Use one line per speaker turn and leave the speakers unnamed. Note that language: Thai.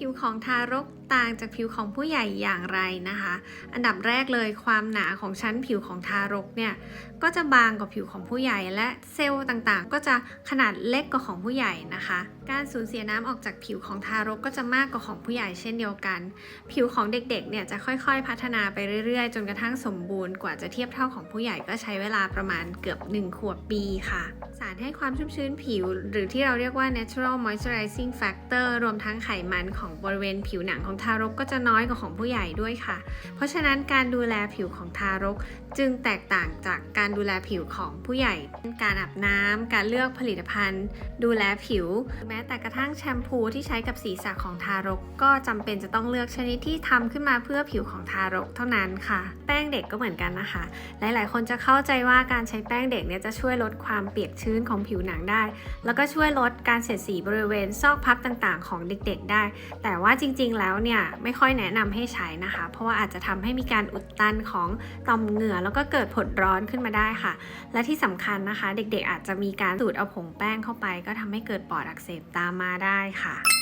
ผิวของทารกต่างจากผิวของผู้ใหญ่อย่างไรนะคะ อันดับแรกเลยความหนาของชั้นผิวของทารกเนี่ยก็จะบางกว่าผิวของผู้ใหญ่ และเซลล์ต่างๆ ก็จะขนาดเล็กกว่าของผู้ใหญ่นะคะ การสูญเสียน้ำออกจากผิวของทารกก็จะมากกว่าของผู้ใหญ่เช่นเดียวกัน ผิวของเด็กๆเนี่ยจะค่อยๆ พัฒนาไปเรื่อยๆ จนกระทั่งสมบูรณ์กว่าจะเทียบเท่าของผู้ใหญ่ก็ใช้เวลาประมาณเกือบ 1 ขวบปีค่ะารให้ความชุ่มชื้นผิว หรือที่เราเรียกว่า natural moisturizing factor รวมทั้งไขมันของบริเวณผิวหนังของทารกก็จะน้อยกว่าของผู้ใหญ่ด้วยค่ะ เพราะฉะนั้นการดูแลผิวของทารกจึงแตกต่างจากการดูแลผิวของผู้ใหญ่ การอาบน้ำการเลือกผลิตภัณฑ์ ดูแลผิว แม้แต่กระทั่งแชมพูที่ใช้กับศีรษะของทารก ก็จำเป็นจะต้องเลือกชนิดที่ทำขึ้นมาเพื่อผิวของทารกเท่านั้นค่ะ แป้งเด็กก็เหมือนกันนะคะ หลาย ๆ คนจะเข้าใจว่าการใช้แป้งเด็กเนี่ยจะช่วยลดความเปียกชื้นของผิวหนังได้ แล้วก็ช่วยลดการเสียดสีบริเวณซอกพับต่างๆ ของเด็กๆได้ แต่ว่าจริงๆแล้วเนี่ยไม่ค่อยแนะนำให้ใช้นะคะ เพราะว่าอาจจะทำให้มีการอุดตันของต่อมเหงื่อ แล้วก็เกิดผดร้อนขึ้นมาได้ค่ะ และที่สำคัญนะคะ เด็กๆ อาจจะมีการสูดเอาผงแป้งเข้าไป ก็ทำให้เกิดปอดอักเสบตามมาได้ค่ะ